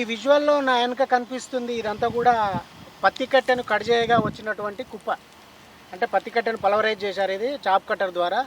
ఈ విజువల్లో నా వెనక కనిపిస్తుంది ఇదంతా కూడా పత్తి కట్టెను కడజేయగా వచ్చినటువంటి కుప్ప. అంటే పత్తి కట్టెను పలవరైజ్ చేశారు ఇది చాప్ కట్టర్ ద్వారా.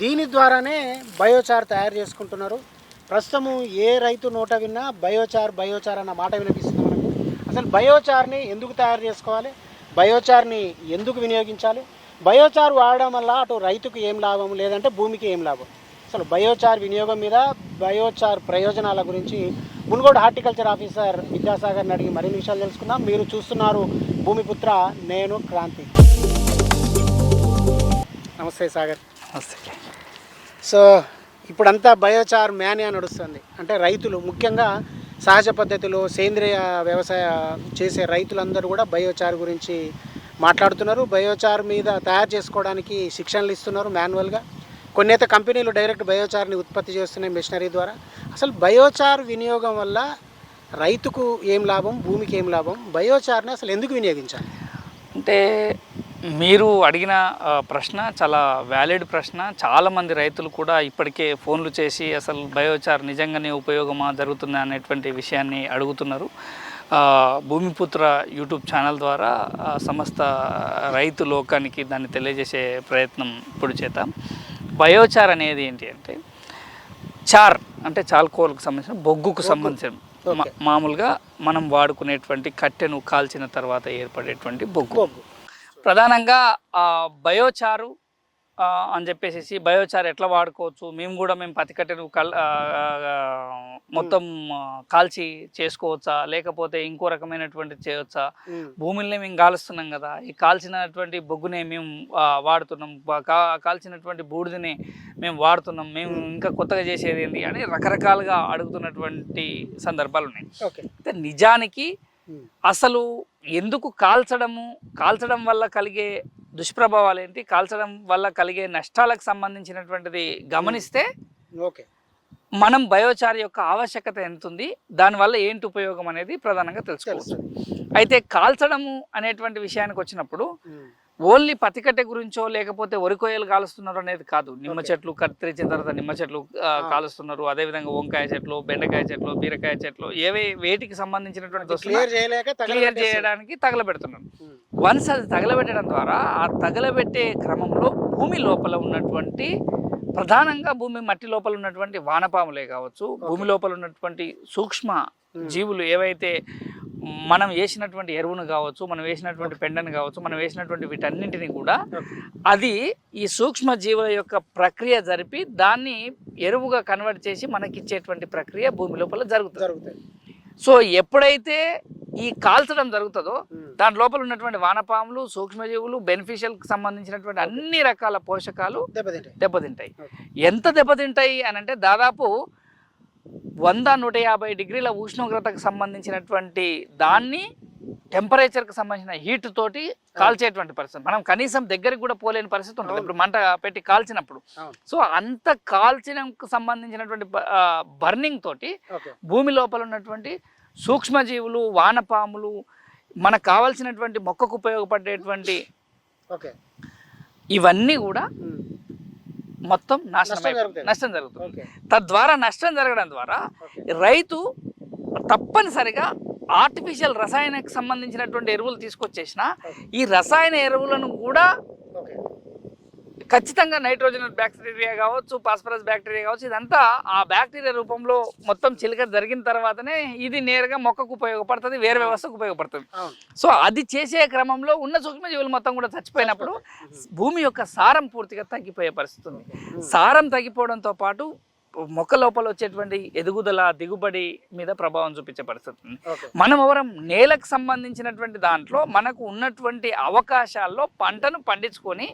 దీని ద్వారానే బయోచార్ తయారు చేసుకుంటున్నారు. ప్రస్తుతము ఏ రైతు నోట విన్నా బయోచార్ బయోచార్ అన్న మాట వినిపిస్తుంది మనకు. అసలు బయోచార్ని ఎందుకు తయారు చేసుకోవాలి? బయోచార్ని ఎందుకు వినియోగించాలి? బయోచార్ వాడడం వల్ల అటు రైతుకు ఏం లాభం లేదంటే భూమికి ఏం లాభం? అసలు బయోచార్ వినియోగం మీద బయోచార్ ప్రయోజనాల గురించి మున్గోడు హార్టికల్చర్ ఆఫీసర్ విద్యాసాగర్ని అడిగి మరిన్ని విషయాలు తెలుసుకుందాం. మీరు చూస్తున్నారు భూమిపుత్ర నేను క్రాంతి. నమస్తే సాగర్. నమస్తే. సో ఇప్పుడంతా బయోచార్ మ్యాన్ నడుస్తుంది. అంటే రైతులు ముఖ్యంగా సహజ పద్ధతిలో సేంద్రియ వ్యవసాయ చేసే రైతులందరూ కూడా బయోచార్ గురించి మాట్లాడుతున్నారు. బయోచార్ మీద తయారు చేసుకోవడానికి శిక్షణలు ఇస్తున్నారు మాన్యువల్గా. కొన్ని అయితే కంపెనీలు డైరెక్ట్ బయోచార్ని ఉత్పత్తి చేస్తున్నాయి మిషనరీ ద్వారా. అసలు బయోచార్ వినియోగం వల్ల రైతుకు ఏం లాభం భూమికి ఏం లాభం? బయోచార్ని అసలు ఎందుకు వినియోగించాలి? అంటే మీరు అడిగిన ప్రశ్న చాలా వ్యాలిడ్ ప్రశ్న. చాలామంది రైతులు కూడా ఇప్పటికే ఫోన్లు చేసి అసలు బయోచార్ నిజంగానే ఉపయోగమా జరుగుతుందా అనేటువంటి విషయాన్ని అడుగుతున్నారు. భూమిపుత్ర యూట్యూబ్ ఛానల్ ద్వారా సమస్త రైతు లోకానికి దాన్ని తెలియజేసే ప్రయత్నం ఇప్పుడు చేద్దాం. బయోచార్ అనేది ఏంటి అంటే చార్ అంటే చాల్కోల్కి సంబంధించిన బొగ్గుకు సంబంధించిన మామూలుగా మనం వాడుకునేటువంటి కట్టెను కాల్చిన తర్వాత ఏర్పడేటువంటి బొగ్గు. ప్రధానంగా బయోచారు అని చెప్పేసి బయోచార్ ఎట్లా వాడుకోవచ్చు? మేము కూడా మేము పతికట్టెను కల్ మొత్తం కాల్చి చేసుకోవచ్చా? లేకపోతే ఇంకో రకమైనటువంటి చేయవచ్చా. భూమిని మేము కాలుస్తున్నాం కదా ఈ కాల్చినటువంటి బొగ్గునే మేము వాడుతున్నాం. కాల్చినటువంటి బూడిదని మేము వాడుతున్నాం. మేము ఇంకా కొత్తగా చేసేది ఏంటి అని రకరకాలుగా అడుగుతున్నటువంటి సందర్భాలు ఉన్నాయి. ఓకే. అయితే నిజానికి. అసలు ఎందుకు కాల్చడము? కాల్చడం వల్ల కలిగే దుష్ప్రభావాలు ఏంటి కాల్చడం వల్ల కలిగే నష్టాలకు సంబంధించినటువంటిది గమనిస్తే ఓకే. మనం బయోచార్ యొక్క ఆవశ్యకత ఎంత ఉంది దానివల్ల ఏంటి ఉపయోగం అనేది ప్రధానంగా తెలుసుకోవచ్చు. అయితే కాల్చడము అనేటువంటి విషయానికి వచ్చినప్పుడు. ఓన్లీ పతికట్టె గురించో లేకపోతే వరికోయలు కాలుస్తున్నారు అనేది కాదు నిమ్మ. చెట్లు కత్తిరించిన తర్వాత నిమ్మ చెట్లు. కాలుస్తున్నారు అదేవిధంగా వంకాయ చెట్లు బెండకాయ చెట్లు బీరకాయ చెట్లు ఏవే వేటికి సంబంధించినటువంటి క్లియర్. చేయడానికి తగలబెడుతున్నాం ఉమ్. వన్స్ అది తగలబెట్టడం ద్వారా ఆ తగలబెట్టే క్రమంలో భూమి లోపల ఉన్నటువంటి ప్రధానంగా భూమి మట్టి లోపల ఉన్నటువంటి వానపాములే కావచ్చు భూమి లోపల ఉన్నటువంటి సూక్ష్మ. జీవులు ఏవైతే మనం వేసినటువంటి ఎరువును కావచ్చు మనం వేసినటువంటి పెండను కావచ్చు మనం వేసినటువంటి వీటన్నింటిని కూడా. అది ఈ సూక్ష్మ జీవుల యొక్క ప్రక్రియ జరిపి దాన్ని ఎరువుగా కన్వర్ట్ చేసి మనకి ఇచ్చేటువంటి ప్రక్రియ భూమి లోపల జరుగుతుంది సో ఎప్పుడైతే ఈ కాల్చడం జరుగుతుందో. దాని లోపల ఉన్నటువంటి వానపాములు సూక్ష్మజీవులు బెనిఫిషియల్కి సంబంధించినటువంటి అన్ని రకాల పోషకాలు దెబ్బతింటాయి దెబ్బతింటాయి. ఎంత దెబ్బతింటాయి అని అంటే దాదాపు వంద నూట యాభై డిగ్రీల ఉష్ణోగ్రతకు సంబంధించినటువంటి దాన్ని టెంపరేచర్కి సంబంధించిన హీట్ తోటి కాల్చేటువంటి పరిస్థితి. మనం కనీసం దగ్గరికి కూడా పోలేని పరిస్థితి ఉంటుంది. ఇప్పుడు మంట పెట్టి కాల్చినప్పుడు. సో అంత కాల్చినకు సంబంధించినటువంటి బర్నింగ్ తోటి భూమి లోపల ఉన్నటువంటి సూక్ష్మజీవులు వానపాములు మనకు కావాల్సినటువంటి మొక్కకు ఉపయోగపడేటువంటి ఓకే. ఇవన్నీ కూడా. మొత్తం నాశనం నష్టం. జరుగుతుంది. నష్టం జరుగుతుంది ఓకే తద్వారా నష్టం జరగడం ద్వారా రైతు తప్పనిసరిగా ఆర్టిఫిషియల్ రసాయనకు సంబంధించినటువంటి ఎరువులు తీసుకొచ్చేసిన ఈ రసాయన ఎరువులను కూడా ఖచ్చితంగా నైట్రోజన్ బ్యాక్టీరియా కావచ్చు పాస్పరస్ బ్యాక్టీరియా కావచ్చు ఇదంతా ఆ బ్యాక్టీరియా రూపంలో మొత్తం చిలక జరిగిన తర్వాతనే ఇది నేరుగా మొక్కకు ఉపయోగపడుతుంది వేరే వ్యవస్థకు ఉపయోగపడుతుంది. సో అది చేసే క్రమంలో ఉన్న సూక్ష్మజీవులు మొత్తం కూడా చచ్చిపోయినప్పుడు భూమి యొక్క సారం పూర్తిగా తగ్గిపోయే పరిస్థితి ఉంది సారం తగ్గిపోవడంతో పాటు మొక్క లోపల వచ్చేటువంటి ఎదుగుదల దిగుబడి మీద ప్రభావం చూపించే పరిస్థితి ఉంది. మనం ఎవరం నేలకు సంబంధించినటువంటి దాంట్లో మనకు ఉన్నటువంటి అవకాశాల్లో పంటను పండించుకొని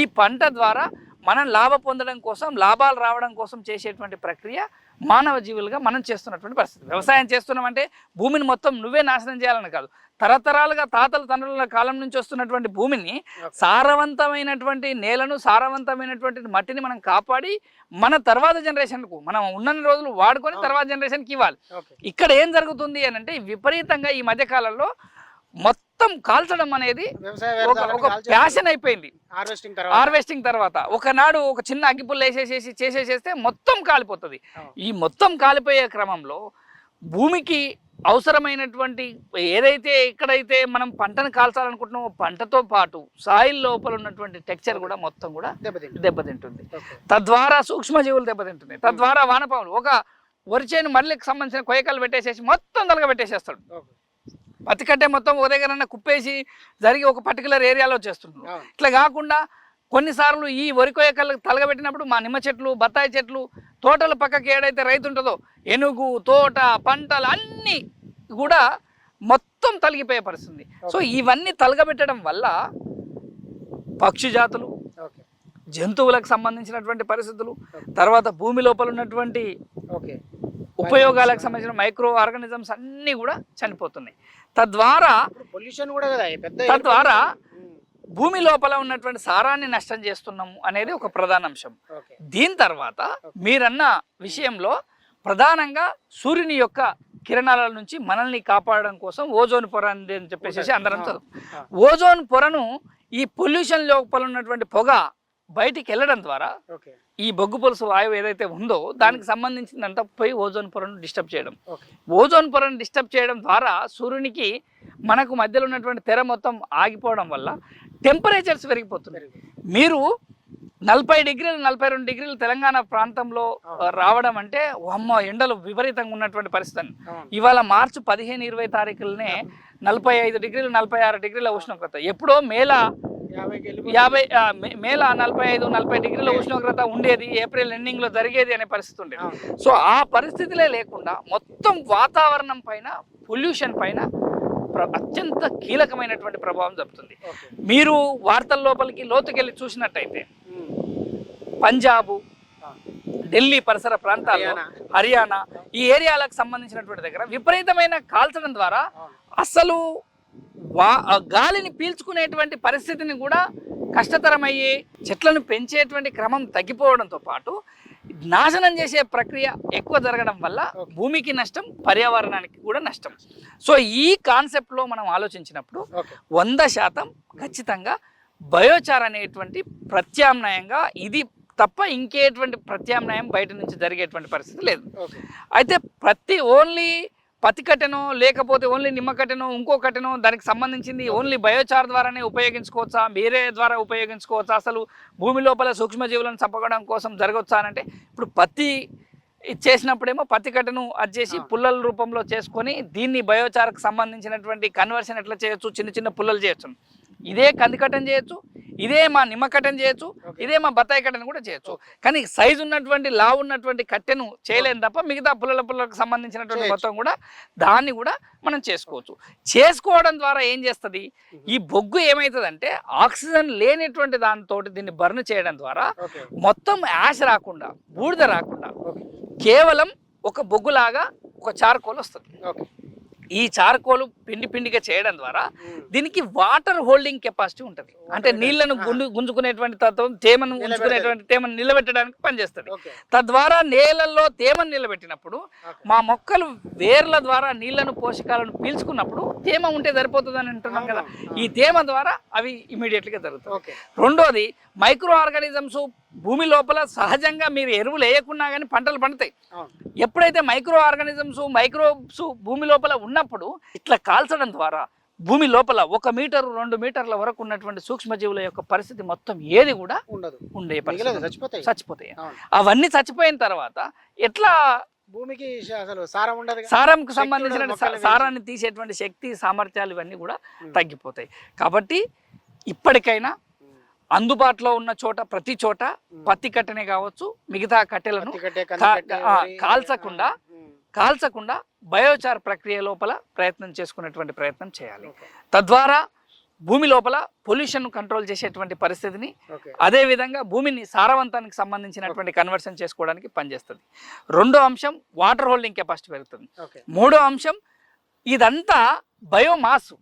ఈ పంట ద్వారా మనం లాభ పొందడం కోసం లాభాలు రావడం కోసం చేసేటువంటి ప్రక్రియ మానవ జీవులుగా మనం చేస్తున్నటువంటి పరిస్థితి. వ్యవసాయం చేస్తున్నామంటే భూమిని మొత్తం నువ్వే నాశనం చేయాలని కాదు. తరతరాలుగా తాతల తండ్రుల కాలం నుంచి వస్తున్నటువంటి భూమిని సారవంతమైనటువంటి నేలను సారవంతమైనటువంటి మట్టిని మనం కాపాడి మన తర్వాత జనరేషన్కు మనం ఉన్నన్ని రోజులు వాడుకొని తర్వాత జనరేషన్కి ఇవ్వాలి. ఇక్కడ ఏం జరుగుతుంది అని అంటే విపరీతంగా ఈ మధ్య కాలంలో మొత్తం కాల్చడం అనేది ఒక ప్యాషన్ అయిపోయింది. హార్వెస్టింగ్ తర్వాత. హార్వెస్టింగ్ తర్వాత ఒకనాడు ఒక చిన్న అగ్గిపుల్ల వేసేసేసి చేసేసేస్తే మొత్తం కాలిపోతుంది. ఈ మొత్తం కాలిపోయే క్రమంలో భూమికి అవసరమైనటువంటి ఏదైతే ఎక్కడైతే మనం పంటను కాల్చాలనుకుంటున్నామో పంటతో పాటు సాయిల్ లోపల ఉన్నటువంటి టెక్చర్ కూడా మొత్తం కూడా దెబ్బతింటుంది. దెబ్బతింటుంది. తద్వారా సూక్ష్మజీవులు దెబ్బతింటున్నాయి. తద్వారా వానపాములు. ఒక వరిచేను మళ్ళీకి సంబంధించిన కొయ్యకాలు పెట్టేసేసి మొత్తం తలగ కట్టే మొత్తం ఒక దగ్గర కుప్పేసి జరిగి ఒక పర్టికులర్ ఏరియాలో చేస్తుంటారు అవును. ఇట్లా కాకుండా కొన్నిసార్లు ఈ వరి కొయ్యకల్లు తలగబెట్టినప్పుడు మా నిమ్మ చెట్లు బత్తాయి చెట్లు తోటల పక్కకి ఏడైతే రైతు ఉంటుందో ఎనుగు తోట పంటలు అన్నీ కూడా మొత్తం తలిగిపోయే పరిస్థితుంది. సో ఇవన్నీ తలగబెట్టడం వల్ల పక్షి జాతులు జంతువులకు సంబంధించినటువంటి పరిస్థితులు తర్వాత భూమి లోపల ఉన్నటువంటి ఓకే. ఉపయోగాలకు సంబంధించిన మైక్రో ఆర్గానిజమ్స్ అన్నీ కూడా చనిపోతున్నాయి. తద్వారా పొల్యూషన్ కూడా కదా తద్వారా భూమి లోపల ఉన్నటువంటి సారాన్ని నష్టం చేస్తున్నాము అనేది ఒక ప్రధాన అంశం. దీని తర్వాత మీరన్న విషయంలో ప్రధానంగా సూర్యుని యొక్క కిరణాల నుంచి మనల్ని కాపాడడం కోసం ఓజోన్ పొర అని చెప్పేసి అందరం చదువు. ఓజోన్ పొరను ఈ పొల్యూషన్ లోపల ఉన్నటువంటి పొగ బయటికి వెళ్ళడం ద్వారా ఈ బొగ్గు పులుసు వాయువు ఏదైతే ఉందో దానికి సంబంధించిందంతా పోయి ఓజోన్ పొరను డిస్టర్బ్ చేయడం. ఓజోన్ పొరను డిస్టర్బ్ చేయడం ద్వారా సూర్యునికి మనకు మధ్యలో ఉన్నటువంటి తెర మొత్తం ఆగిపోవడం వల్ల టెంపరేచర్స్ పెరిగిపోతున్నాయి. పెరిగి మీరు నలభై డిగ్రీలు నలభై రెండు డిగ్రీలు తెలంగాణ ప్రాంతంలో రావడం అంటే అమ్మ ఎండలు విపరీతంగా ఉన్నటువంటి పరిస్థితి ఇవాళ మార్చి పదిహేను ఇరవై తారీఖులనే నలభై ఐదు డిగ్రీలు నలభై ఆరు డిగ్రీల ఉష్ణోగ్రత. ఎప్పుడో మేల వెళ్ళి యాభై మేల నలభై ఐదు నలభై డిగ్రీల ఉష్ణోగ్రత ఉండేది ఏప్రిల్ ఎండింగ్లో జరిగేది అనే పరిస్థితి ఉండేది. సో ఆ పరిస్థితులే లేకుండా మొత్తం వాతావరణం పైన పొల్యూషన్ పైన అత్యంత కీలకమైనటువంటి ప్రభావం జరుగుతుంది మీరు వార్తల లోపలికి లోతుకెళ్ళి చూసినట్టయితే పంజాబు ఢిల్లీ పరిసర ప్రాంతాల్లో హర్యానా. ఈ ఏరియాలకు సంబంధించినటువంటి దగ్గర విపరీతమైన కాల్చడం ద్వారా అసలు వా గాలిని పీల్చుకునేటువంటి పరిస్థితిని కూడా కష్టతరమయ్యి చెట్లను పెంచేటువంటి క్రమం తగ్గిపోవడంతో పాటు నాశనం చేసే ప్రక్రియ ఎక్కువ జరగడం వల్ల. భూమికి నష్టం పర్యావరణానికి కూడా నష్టం. సో ఈ కాన్సెప్ట్లో మనం ఆలోచించినప్పుడు వంద శాతం ఖచ్చితంగా బయోచార్ అనేటువంటి ప్రత్యామ్నాయంగా ఇది తప్ప ఇంకేటువంటి ప్రత్యామ్నాయం బయట నుంచి జరిగేటువంటి పరిస్థితి లేదు. అయితే ప్రతి ఓన్లీ పత్తి కట్టెనో లేకపోతే ఓన్లీ నిమ్మ కట్టెనో ఇంకో కట్టెనో దానికి సంబంధించింది ఓన్లీ బయోచార్ ద్వారానే ఉపయోగించుకోవచ్చా? వేరే ద్వారా ఉపయోగించుకోవచ్చా? అసలు భూమి లోపల సూక్ష్మజీవులను చంపడం కోసం జరగవచ్చా అని అంటే ఇప్పుడు పత్తి చేసినప్పుడేమో పత్తి కట్టెను అది చేసి. పుల్లల రూపంలో చేసుకొని దీన్ని బయోచార్కి సంబంధించినటువంటి కన్వర్షన్ ఎట్లా చేయొచ్చు? చిన్న చిన్న పుల్లలు చేయొచ్చు. ఇదే కంది కట్టెను చేయొచ్చు ఇదే మా నిమ్మ కట్టెను చేయొచ్చు. ఇదే మా బత్తాయి కట్టెను కూడా చేయొచ్చు. కానీ సైజు ఉన్నటువంటి లా ఉన్నటువంటి కట్టెను చేయలేము తప్ప మిగతా పుల్లల పుల్లలకు సంబంధించినటువంటి. మొత్తం కూడా దాన్ని కూడా మనం చేసుకోవచ్చు. చేసుకోవడం ద్వారా ఏం చేస్తుంది? ఈ బొగ్గు ఏమవుతుందంటే ఆక్సిజన్ లేనటువంటి దానితో దీన్ని బర్న్ చేయడం ద్వారా మొత్తం యాష్ రాకుండా బూడిద రాకుండా కేవలం ఒక బొగ్గులాగా ఒక చార్కోల్ వస్తుంది. ఓకే. ఈ చార్కోల్ పిండి పిండిగా చేయడం ద్వారా దీనికి వాటర్ హోల్డింగ్ కెపాసిటీ ఉంటుంది. అంటే. నీళ్ళను. గుండు గుంజుకునేటువంటి తత్వం తేమను. ఉంచుకునేటువంటి తేమను నిలబెట్టడానికి పనిచేస్తుంది. తద్వారా నేలల్లో తేమను నిలబెట్టినప్పుడు మా మొక్కలు వేర్ల ద్వారా నీళ్ళను పోషకాలను పీల్చుకున్నప్పుడు తేమ ఉంటే సరిపోతుంది అని అంటున్నాం కదా. ఈ తేమ ద్వారా అవి ఇమీడియట్గా జరుగుతాయి. రెండోది మైక్రో ఆర్గానిజమ్స్ భూమి లోపల సహజంగా మీరు ఎరువులు వేయకున్నా కానీ పంటలు పండుతాయి. ఎప్పుడైతే మైక్రో ఆర్గానిజమ్స్ మైక్రోబ్స్ భూమి లోపల ఉన్నప్పుడు ఇట్లా కాల్చడం ద్వారా భూమి లోపల ఒక మీటరు రెండు మీటర్ల వరకు ఉన్నటువంటి సూక్ష్మజీవుల యొక్క పరిస్థితి మొత్తం ఏది కూడా ఉండదు. ఉండే పరిస్థితి చచ్చిపోతాయి. చచ్చిపోతాయి. అవును. అవన్నీ చచ్చిపోయిన తర్వాత ఎట్లా భూమికి అసలు సారం ఉండదు సారంకు సంబంధించిన సారాన్ని తీసేటువంటి శక్తి సామర్థ్యాలు ఇవన్నీ కూడా. తగ్గిపోతాయి. కాబట్టి ఇప్పటికైనా అందుబాటులో ఉన్న చోట ప్రతి చోట పత్తి కట్టెనే కావచ్చు మిగతా కట్టెలను కాల్చకుండా కాల్చకుండా బయోచార్ ప్రక్రియ లోపల ప్రయత్నం చేసుకునేటువంటి ప్రయత్నం చేయాలి. తద్వారా భూమి లోపల పొల్యూషన్ కంట్రోల్ చేసేటువంటి పరిస్థితిని అదే విధంగా భూమిని సారవంతానికి సంబంధించినటువంటి కన్వర్షన్ చేసుకోవడానికి పనిచేస్తుంది. రెండో అంశం వాటర్ హోల్డింగ్ కెపాసిటీ పెరుగుతుంది. మూడో అంశం ఇదంతా బయోమాస్.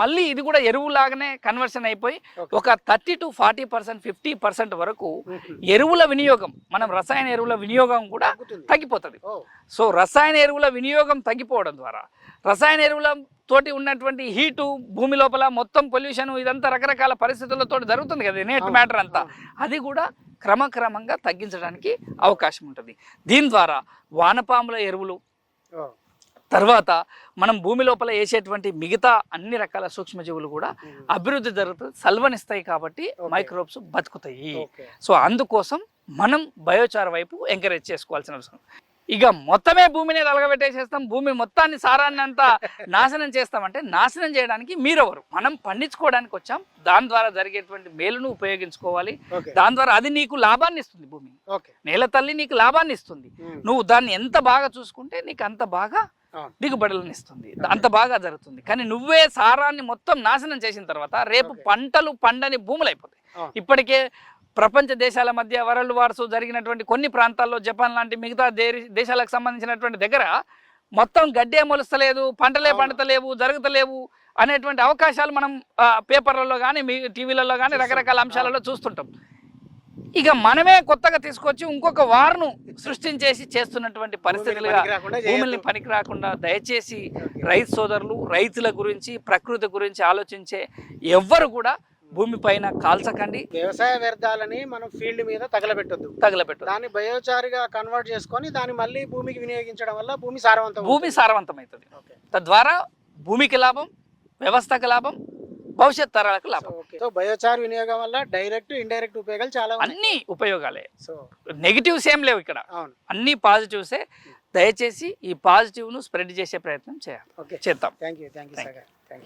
మళ్ళీ ఇది కూడా ఎరువులాగానే కన్వర్షన్ అయిపోయి. ఒక thirty to forty percent fifty percent వరకు ఎరువుల వినియోగం మనం రసాయన ఎరువుల వినియోగం కూడా. తగ్గిపోతుంది. సో రసాయన ఎరువుల వినియోగం తగ్గిపోవడం ద్వారా రసాయన ఎరువుల తోటి ఉన్నటువంటి హీటు భూమి లోపల మొత్తం పొల్యూషన్ ఇదంతా రకరకాల పరిస్థితులతో జరుగుతుంది కదా నెట్ మ్యాటర్ అంతా. అది కూడా క్రమక్రమంగా తగ్గించడానికి అవకాశం ఉంటుంది. దీని ద్వారా వానపాముల ఎరువులు తర్వాత మనం భూమి లోపల వేసేటువంటి మిగతా అన్ని రకాల సూక్ష్మజీవులు కూడా అభివృద్ధి జరుగుతుంది సల్వనిస్తాయి కాబట్టి. మైక్రోబ్స్ బతుకుతాయి. సో అందుకోసం మనం బయోచార్ వైపు ఎంకరేజ్ చేసుకోవాల్సిన అవసరం. ఇక మొత్తమే భూమిని తలగబెట్టేసేస్తాం భూమి మొత్తాన్ని సారాన్ని అంతా నాశనం చేస్తామంటే నాశనం చేయడానికి మీరెవరు? మనం పండించుకోవడానికి వచ్చాం దాని ద్వారా జరిగేటువంటి మేలును ఉపయోగించుకోవాలి. దాని ద్వారా అది నీకు లాభాన్ని ఇస్తుంది భూమి. నేల తల్లి నీకు లాభాన్ని ఇస్తుంది. నువ్వు దాన్ని ఎంత బాగా చూసుకుంటే నీకు అంత బాగా. దిగుబడులను ఇస్తుంది అంత బాగా జరుగుతుంది. కానీ నువ్వే సారాన్ని మొత్తం నాశనం చేసిన తర్వాత రేపు. పంటలు పండని భూములు అయిపోతాయి. ఇప్పటికే ప్రపంచ దేశాల మధ్య వరల్డ్ వార్స్ జరిగినటువంటి కొన్ని ప్రాంతాల్లో జపాన్ లాంటి మిగతా దేశాలకు సంబంధించినటువంటి దగ్గర మొత్తం గడ్డే మొలుస్తలేదు పంటలే. పండుతలేవు జరుగుతలేవు అనేటువంటి అవకాశాలు మనం పేపర్లలో కానీ మీ టీవీలలో కానీ రకరకాల అంశాలలో చూస్తుంటాం. ఇక మనమే కొత్తగా తీసుకొచ్చి ఇంకొక వార్ను సృష్టించేసి చేస్తున్నటువంటి పరిస్థితులుగా భూముల్ని. పనికి రాకుండా దయచేసి. రైతు సోదరులు రైతుల గురించి ప్రకృతి గురించి ఆలోచించే ఎవ్వరు కూడా భూమి పైన కాల్చకండి వ్యవసాయ వ్యర్థాలని మనం ఫీల్డ్ మీద తగలబెట్టొద్దు తగలబెట్టు దాన్ని బయోచారిగా కన్వర్ట్ చేసుకొని దాన్ని మళ్ళీ భూమికి వినియోగించడం వల్ల భూమి సారవంతం భూమి అవుతుంది. సారవంతమవుతుంది ఓకే. తద్వారా భూమికి లాభం వ్యవస్థకు లాభం భవిష్యత్ తరాలకు లాభం. సో బయోచార్ వినియోగం వల్ల డైరెక్ట్ ఇండైరెక్ట్ ఉపయోగాలు చాలా అన్ని ఉపయోగాలే. సో నెగిటివ్స్ ఏం లేవు ఇక్కడ. అవును. అన్ని పాజిటివ్సే దయచేసి ఈ పాజిటివ్ను స్ప్రెడ్ చేసే ప్రయత్నం చేయాలి ఓకే చేద్దాం. Thank you thank you